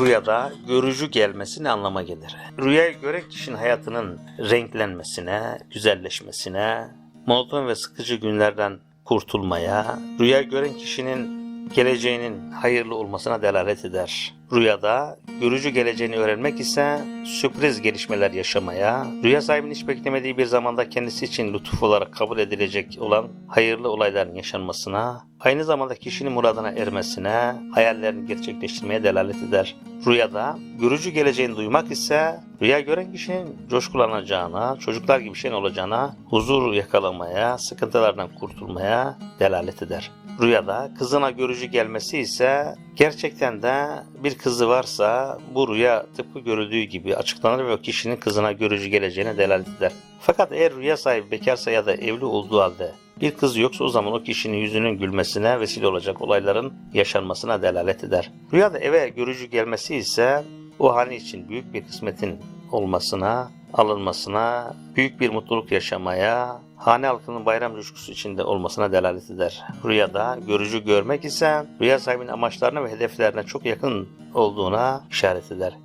rüyada görücü gelmesi ne anlama gelir? Rüyayı gören kişinin hayatının renklenmesine, güzelleşmesine, monoton ve sıkıcı günlerden kurtulmaya, rüya gören kişinin geleceğinin hayırlı olmasına delalet eder. Rüyada görücü geleceğini öğrenmek ise sürpriz gelişmeler yaşamaya, rüya sahibinin hiç beklemediği bir zamanda kendisi için lütuf olarak kabul edilecek olan hayırlı olayların yaşanmasına, aynı zamanda kişinin muradına ermesine, hayallerini gerçekleştirmeye delalet eder. Rüyada görücü geleceğini duymak ise rüya gören kişinin coşkulanacağına, çocuklar gibi şeyin olacağına, huzur yakalamaya, sıkıntılardan kurtulmaya delalet eder. Rüyada kızına görücü gelmesi ise gerçekten de bir kızı varsa bu rüya tıpkı görüldüğü gibi açıklanır ve o kişinin kızına görücü geleceğine delalet eder. Fakat eğer rüya sahibi bekarsa ya da evli olduğu halde bir kız yoksa o zaman o kişinin yüzünün gülmesine vesile olacak olayların yaşanmasına delalet eder. Rüyada eve görücü gelmesi ise o hane için büyük bir kısmetin olmasına, alınmasına, büyük bir mutluluk yaşamaya, hane halkının bayram coşkusu içinde olmasına delalet eder. Rüyada görücü görmek ise rüya sahibinin amaçlarına ve hedeflerine çok yakın olduğuna işaret eder.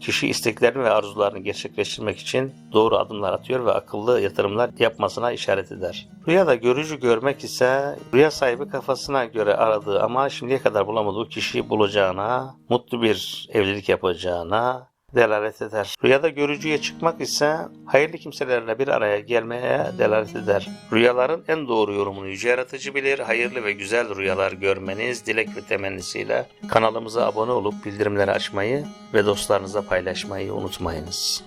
Kişi isteklerini ve arzularını gerçekleştirmek için doğru adımlar atıyor ve akıllı yatırımlar yapmasına işaret eder. Rüyada görücü görmek ise rüya sahibi kafasına göre aradığı ama şimdiye kadar bulamadığı kişiyi bulacağına, mutlu bir evlilik yapacağına, delalet eder. Rüyada görücüye çıkmak ise hayırlı kimselerle bir araya gelmeye delalet eder. Rüyaların en doğru yorumunu yüce yaratıcı bilir. Hayırlı ve güzel rüyalar görmeniz dilek ve temennisiyle kanalımıza abone olup bildirimleri açmayı ve dostlarınıza paylaşmayı unutmayınız.